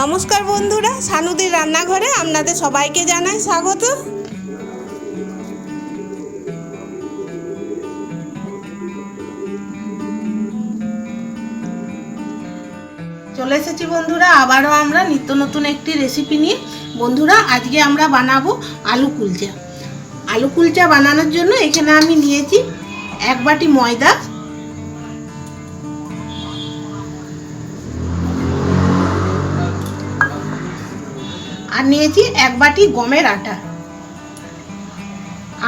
নমস্কার বন্ধুরা, সানুদির রান্নাঘরে আপনাদের সবাইকে জানাই স্বাগত। চলে এসেছি বন্ধুরা, আবারও আমরা নিত্য নতুন একটি রেসিপি নিয়ে। বন্ধুরা, আজকে আমরা বানাবো আলু কুলচা। আলু কুলচা বানানোর জন্য এখানে আমি নিয়েছি এক বাটি ময়দা। আর নিয়েছি এক বাটি গমের আটা।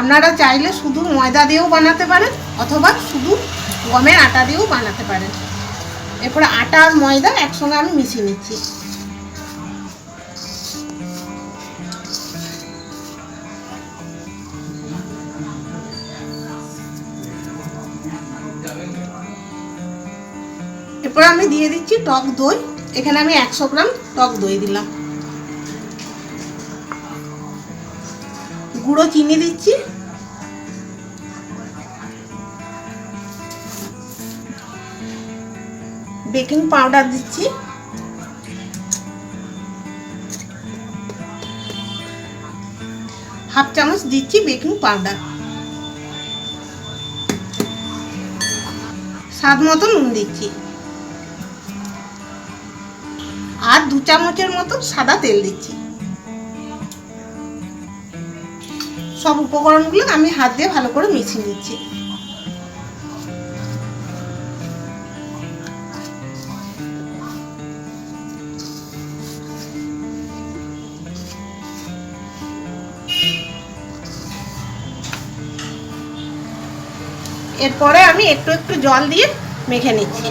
আপনারা চাইলে শুধু ময়দা দিয়েও বানাতে পারেন, অথবা শুধু গমের আটা দিয়েও বানাতে পারেন। এরপরে আটা আর ময়দা একসঙ্গে আমি মিশিয়ে নিচ্ছি। এরপর আমি দিয়ে দিচ্ছি টক দই। এখানে আমি একশো গ্রাম টক দই দিলাম। গুঁড়ো চিনি দিচ্ছি। বেকিং পাউডার দিচ্ছি। হাফ চামচ দিচ্ছি বেকিং পাউডার। স্বাদ মতো নুন দিচ্ছি। আর দু চামচের মতো সাদা তেল দিচ্ছি। সব উপকরণগুলো আমি হাত দিয়ে ভালো করে মিশিয়ে নিচ্ছি। এরপরে আমি একটু একটু জল দিয়ে মেখে নিচ্ছি।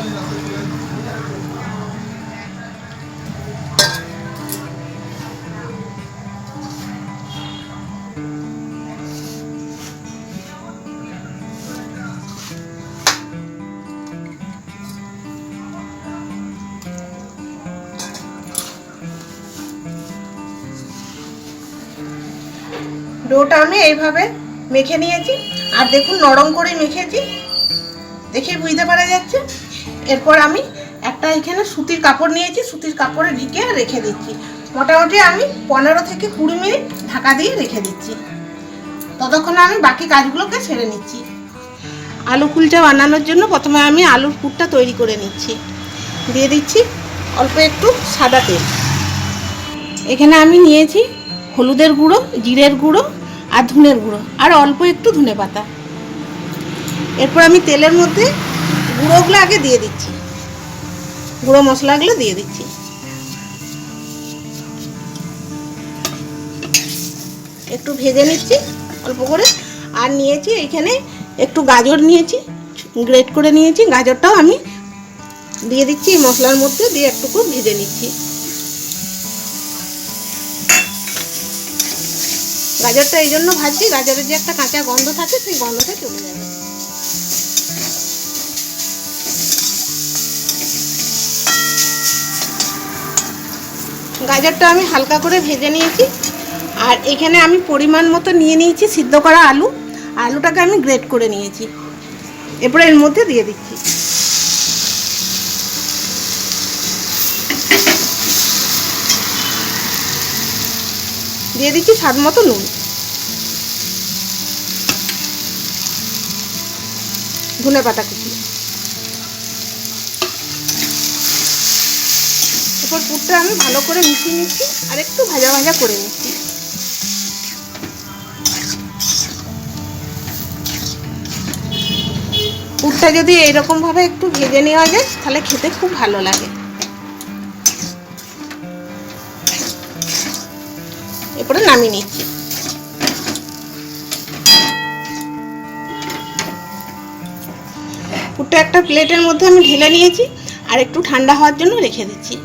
ডোটা আমি এইভাবে মেখে নিয়েছি। আর দেখুন, নরম করে মেখেছি। দেখে বুঝতে পারা যাচ্ছে। এরপর আমি একটা এখানে সুতির কাপড় নিয়েছি, সুতির কাপড়ে ঢেকে রেখে দিচ্ছি। মোটামুটি আমি পনেরো থেকে কুড়ি মিনিট ঢাকা দিয়ে রেখে দিচ্ছি। ততক্ষণে আমি বাকি কাজগুলোকে সেরে নিচ্ছি। আলু কুলটা বানানোর জন্য প্রথমে আমি আলুর পুরটা তৈরি করে নিচ্ছি। দিয়ে দিচ্ছি অল্প একটু সাদা তেল। এখানে আমি নিয়েছি হলুদের গুঁড়ো, জিরের গুঁড়ো আর ধনের গুঁড়ো। আর অল্প একটু ধনে পাতা। এরপর আমি তেলের মধ্যে গুঁড়োগুলো আগে দিয়ে দিচ্ছি। গুঁড়ো মশলাগুলো দিয়ে দিচ্ছি। একটু ভেজে নিচ্ছি অল্প করে। আর নিয়েছি এখানে একটু গাজর নিয়েছি, গ্রেট করে নিয়েছি। গাজরটাও আমি দিয়ে দিচ্ছি এই মশলার মধ্যে দিয়ে একটুকু ভেজে নিচ্ছি। গাজরটা এই জন্য ভাজছি, গাজরের যে একটা কাঁচা গন্ধ থাকে, সেই গন্ধটা চলে যাবে। গাজরটা আমি হালকা করে ভেজে নিয়েছি, আর এখানে আমি পরিমাণ মতো নিয়ে নিয়েছি সিদ্ধ করা আলু। আলুটাকে আমি গ্রেট করে নিয়েছি। এরপরে এর মধ্যে দিয়ে দিচ্ছি। দিয়ে দিচ্ছি স্বাদ মতো নুন। ধনে পাতা কুচি। এরপর পুরটা আমি ভালো করে মিশিয়ে নিচ্ছি আর একটু ভাজা ভাজা করে নিচ্ছি। পুরটা যদি এরকমভাবে একটু ভেজে নেওয়া যায়, তাহলে খেতে খুব ভালো লাগে। এরপরে নামিয়ে নিচ্ছি। পুরটা একটা প্লেটের মধ্যে আমি ঢেলে নিয়েছি আর একটু ঠান্ডা হওয়ার জন্য রেখে দিচ্ছি।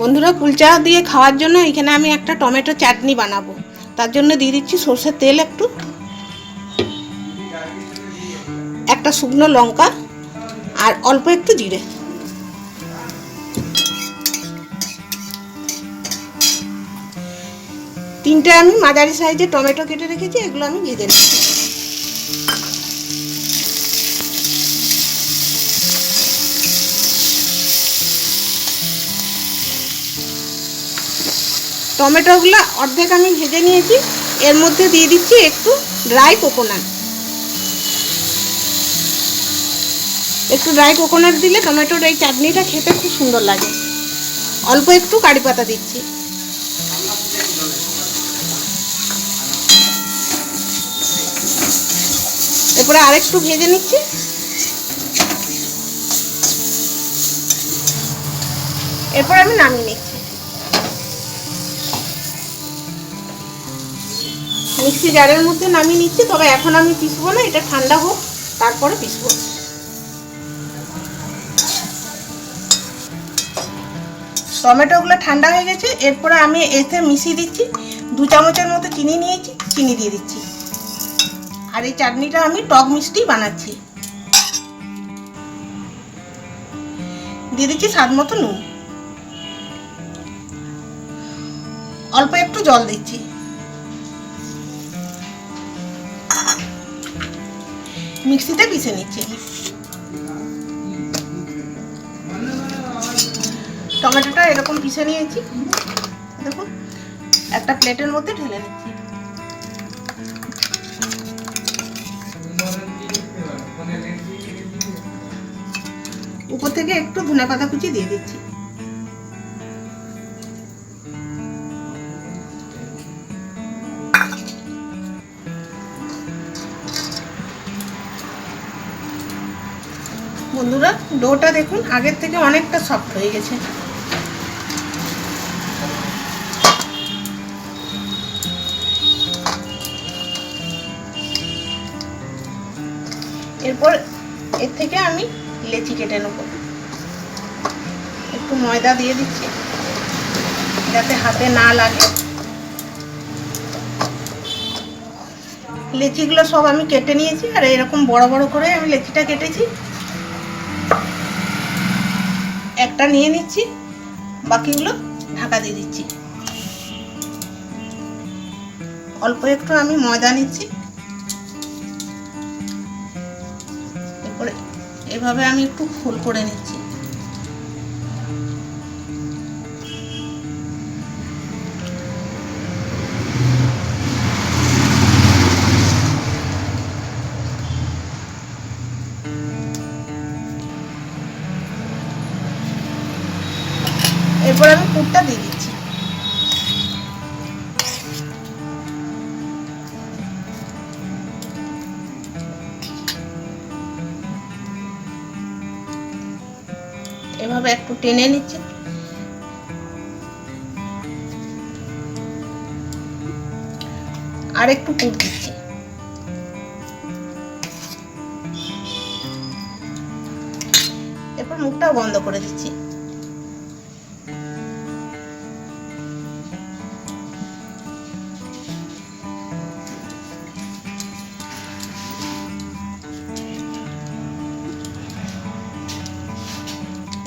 বন্ধুরা, কুলচা দিয়ে খাওয়ার জন্য এখানে আমি একটা টমেটো চাটনি বানাবো। তার জন্য দিয়ে দিচ্ছি সর্ষের তেল একটু, একটা শুকনো লঙ্কা আর অল্প একটু জিরে। তিনটে আমি মাঝারি সাইজে টমেটো কেটে রেখেছি, এগুলো আমি ভেজে নিচ্ছি টমেটোগুলো অর্ধেক আমি ভেজে নিয়েছি, এর মধ্যে দিয়ে দিচ্ছি একটু ড্রাই কোকোনাট। একটু ড্রাই কোকোনাট দিলে টমেটোর এই চাটনিটা খেতে খুব সুন্দর লাগে। অল্প একটু কারি পাতা দিচ্ছি। এরপরে আরেকটু ভেজে নিচ্ছি। এরপর আমি নামিয়ে নিচ্ছি। মিক্সি জারের মধ্যে নামিয়ে নিচ্ছি, তবে এখন আমি পিসবো না, এটা ঠান্ডা হোক, তারপরে পিসবো টমেটোগুলো ঠান্ডা হয়ে গেছে, এরপরে আমি এতে মিশিয়ে দিচ্ছি, দু চামচের মতো চিনি নিয়েছি, চিনি দিয়ে দিচ্ছি। আর এই চাটনিটা আমি টক মিষ্টি বানাচ্ছি। দিয়ে দিচ্ছি স্বাদ মতো নুন। অল্প একটু জল দিচ্ছি। মিক্সিতে পিষে নিচ্ছি। টমেটোটা এরকম পিষে নিয়েছি। দেখুন, একটা প্লেটের মধ্যে ঢেলে নিচ্ছি। উপর থেকে একটু ধনে পাতা কুচি দিয়ে দিচ্ছি। বন্ধুরা, ডোটা দেখুন, আগের থেকে অনেকটা সফট হয়ে গেছে। এরপর এর থেকে আমি লেচি কেটে নেব। ময়দা দিয়ে দিচ্ছি। যাতে হাতে না লাগে। লেচিগুলো সব আমি কেটে নিয়েছি, আর এরকম বড় বড় করে আমি লেচিটা কেটেছি। একটা নিয়ে নিচ্ছি, বাকিগুলো ঢাকা দিয়ে দিচ্ছি। অল্প একটু আমি ময়দা নিচ্ছি। এরপরে এভাবে আমি একটু ফুল করে নিচ্ছি। এরপর আমি পুরটা দিয়ে দিচ্ছি। এভাবে একটু টেনে নিচ্ছি। আর একটু পুর দিচ্ছি। এরপর মুখটাও বন্ধ করে দিচ্ছি।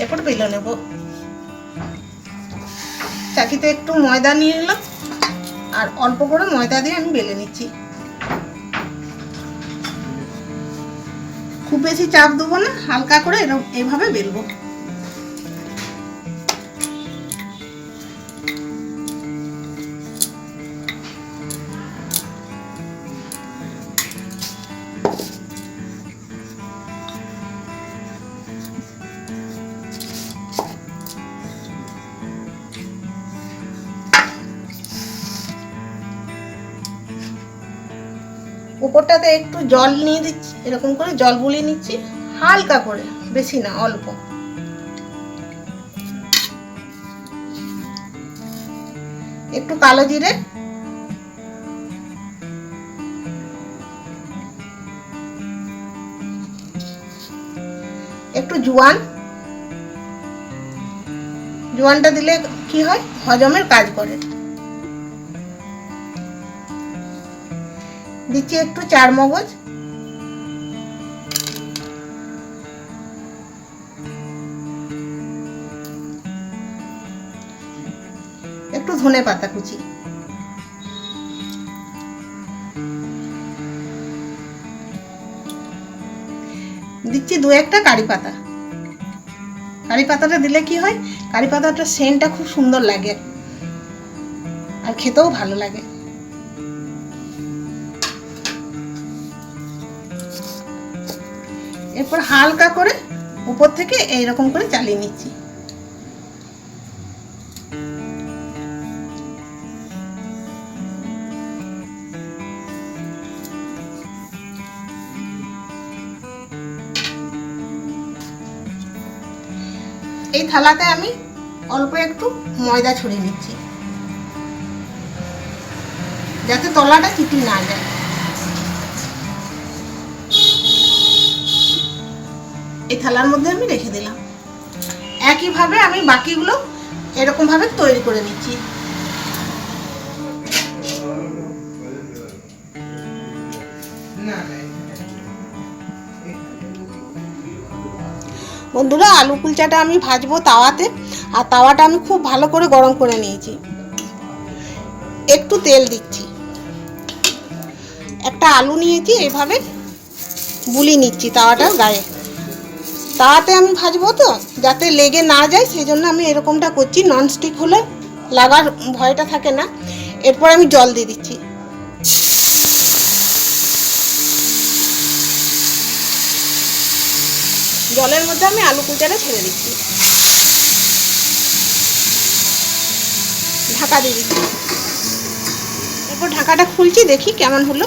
এরপর বেলে নেব। চাকিতে একটু ময়দা নিয়ে নিলাম। আর অল্প করে ময়দা দিয়ে আমি বেলে নিচ্ছি। খুব বেশি চাপ দেবো না, হালকা করে এরকম এভাবে বেলবো। জল নিয়ে দিচ্ছি, এরকম করে জল বুলিয়ে নিচ্ছি, হালকা করে, বেশি না, অল্প। একটু কালো জিরে। একটু জোয়ান। জোয়ানটা দিলে কি হয়? হজমের কাজ করে। দিচ্ছি একটু চার মগজ একটু ধনে পাতা কুচি। দিচ্ছি দু একটা কারি পাতা। কারি পাতাটা দিলে কি হয়? কারি পাতাটা সেন্টটা খুব সুন্দর লাগে। আর খেতেও ভালো লাগে। এরপর হালকা করে উপর থেকে এইরকম করে চালিয়ে নিচ্ছি। থালাতে আমি অল্প একটু ময়দা ছড়িয়ে দিচ্ছি। যাতে তলাটা চিটি না যায়। এই থালার মধ্যে আমি রেখে দিলাম। একইভাবে আমি বাকিগুলো এরকমভাবে তৈরি করে নিচ্ছি। বন্ধুরা, আলু কুলচাটা আমি ভাজবো তাওয়াতে। আর তাওয়াটা আমি খুব ভালো করে গরম করে নিয়েছি। একটু তেল দিচ্ছি। একটা আলু নিয়েছি, এভাবে বুলি নিচ্ছি তাওয়াটার গায়ে। তাওয়াতে আমি ভাজবো তো, যাতে লেগে না যায় সেই জন্য আমি এরকমটা করছি। ননস্টিক হলে লাগার ভয়টা থাকে না। এরপর আমি জল দিয়ে দিচ্ছি। জলের মধ্যে আমি আলু কুচাটা ছেড়ে দিচ্ছি। ঢাকা দিয়ে দিচ্ছি। এরপর ঢাকাটা খুলছি, দেখি কেমন হলো।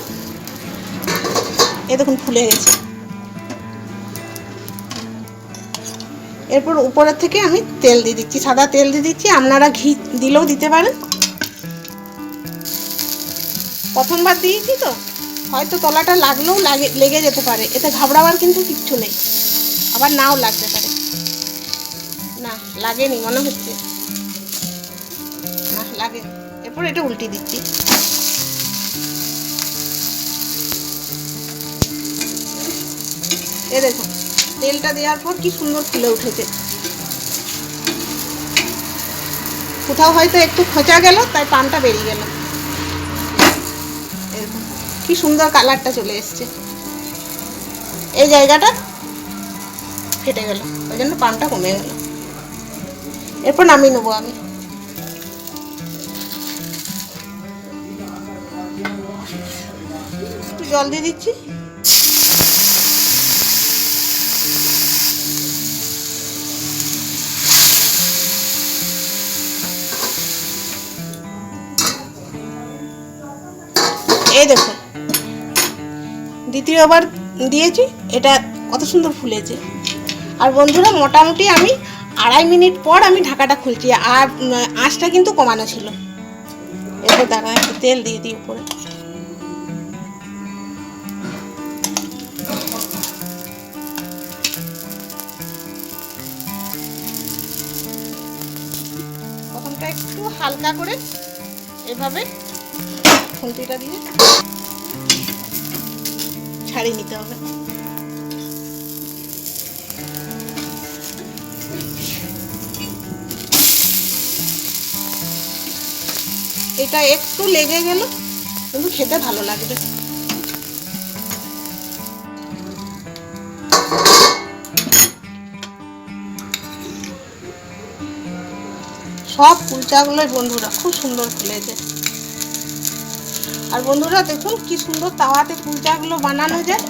এ দেখুন, ফুলে গেছে। এরপর উপরের থেকে আমি তেল দিয়ে দিচ্ছি, সাদা তেল দিয়ে দিচ্ছি। আপনারা ঘি দিলেও দিতে পারেন। প্রথমবার দিয়েছি তো, হয়তো তলাটা লাগলেও লাগে, লেগে যেতে পারে। এতে ঘাবড়াবার কিন্তু কিচ্ছু নেই। আবার নাও লাগতে পারে। না, লাগেনি, মনে হচ্ছে। না, লাগে। এরপর এটা উল্টে দিচ্ছি। এ দেখুন তেলটা দেওয়ার পর কি সুন্দর ফুলে উঠেছে। কোথাও হয়তো একটু খোঁচা গেল, তাই পানটা বেরিয়ে গেল। কি সুন্দর কালারটা চলে এসছে। এই জায়গাটা ফেটে গেল। ওই জন্য পানটা কমে গেল। এরপর নামিয়ে নেব আমি। একটু জল দিয়ে দিচ্ছি। এই দেখুন দ্বিতীয়বার দিয়েছি। এটা কত সুন্দর ফুলেছে। আর বন্ধুরা, মোটামুটি আমি আড়াই মিনিট পর আমি ঢাকাটা খুলছি। আর আঁচটা কিন্তু কমানো ছিল। এরপর দাঁড়া একটু তেল দিয়ে দিই উপরে। একটু হালকা করে এভাবে খুন্তিটা দিয়ে ছাড়িয়ে নিতে হবে। এটা একটু লেগে গেল, কিন্তু খেতে ভালো লাগবে। সব কুলচাগুলোই বন্ধুরা খুব সুন্দর ফুলেছে। আর বন্ধুরা দেখুন কি সুন্দর তাওয়াতে কুলচাগুলো বানানো যায়।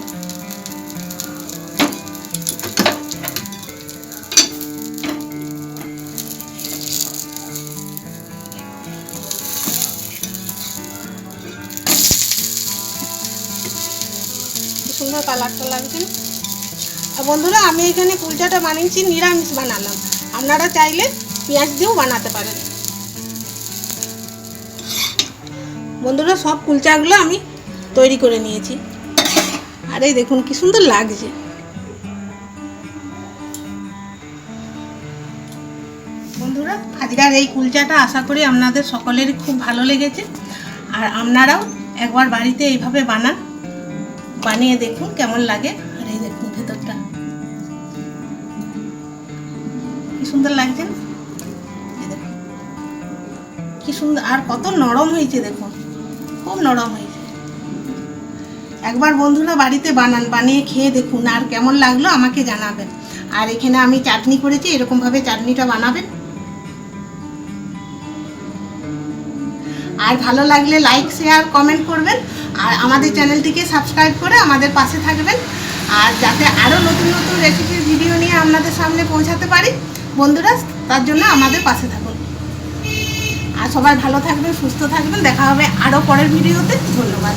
সুন্দর কালারটা লাগছে? আর বন্ধুরা, আমি এখানে কুলচাটা বানিয়েছি, নিরামিষ বানালাম। আপনারা চাইলে পেঁয়াজ দিয়েও বানাতে পারেন। বন্ধুরা, সব কুলচাগুলো আমি তৈরি করে নিয়েছি। আরে দেখুন, কি সুন্দর লাগছে। বন্ধুরা আজকের এই কুলচাটা আশা করি আপনাদের সকলেরই খুব ভালো লেগেছে। আর আপনারাও একবার বাড়িতে এইভাবে বানান। বানিয়ে দেখুন কেমন লাগে। আর এই দেখুন ভেতরটা। কি সুন্দর লাগছে কি সুন্দর, আর কত নরম হয়েছে দেখুন। খুব নরম হয়েছে। একবার বন্ধুরা বাড়িতে বানান, বানিয়ে খেয়ে দেখুন আর কেমন লাগল আমাকে জানাবেন। আর এখানে আমি চাটনি করেছি, এরকমভাবে চাটনিটা বানাবেন। আর ভালো লাগলে লাইক শেয়ার কমেন্ট করবেন। আর আমাদের চ্যানেলটিকে সাবস্ক্রাইব করে আমাদের পাশে থাকবেন। আর যাতে আরও নতুন নতুন রেসিপির ভিডিও নিয়ে আপনাদের সামনে পৌঁছাতে পারি। বন্ধুরা, তার জন্য আমাদের পাশে থাকুন। আর সবাই ভালো থাকবেন, সুস্থ থাকবেন। দেখা হবে আরও পরের ভিডিওতে ধন্যবাদ।